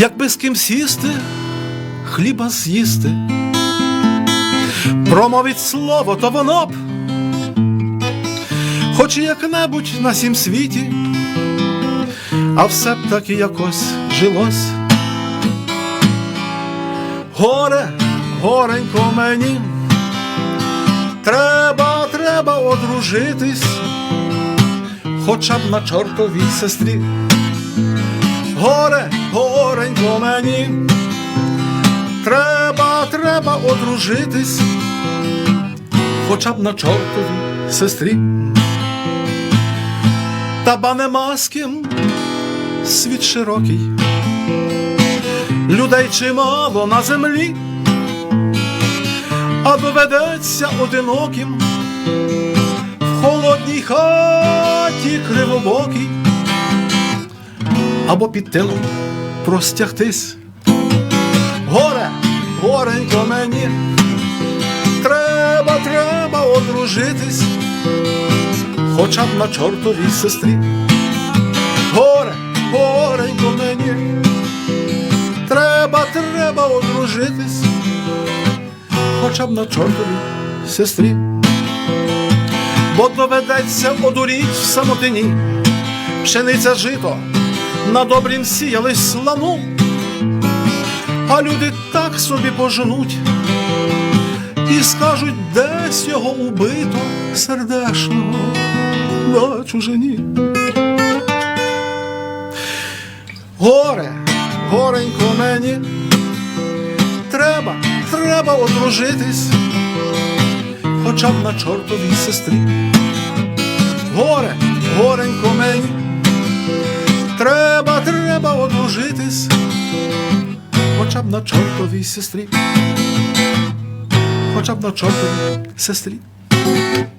Якби з ким сісти, хліба з'їсти, промовить слово, то воно б, хоч і як-небудь на сім світі, а все б так і якось жилось. Горе, горенько мені, треба, треба одружитись, хоча б на чортовій сестрі. Горе, горенько мені, треба, треба одружитись, хоча б на чортовій сестрі. Та ба нема з світ широкий, людей чимало на землі, а доведеться одиноким в холодній хаті кривобокій або під тилом простягтись. Горе, горенько мені, треба, треба одружитись, хоча б на чортовій сестрі. Горе, горенько мені, треба, треба одружитись, хоча б на чортовій сестрі. Бо доведеться одуріть в самотині, пшениця жито на добрім сіялись слану, а люди так собі поженуть і скажуть, десь його убито сердешного на чужині. Горе, горенько мені, треба, треба одружитись, хоча б на чортовій сестрі. Горе, горенько одружитись, хоча б на чортовій сестрі, хоча б на чортовій сестрі.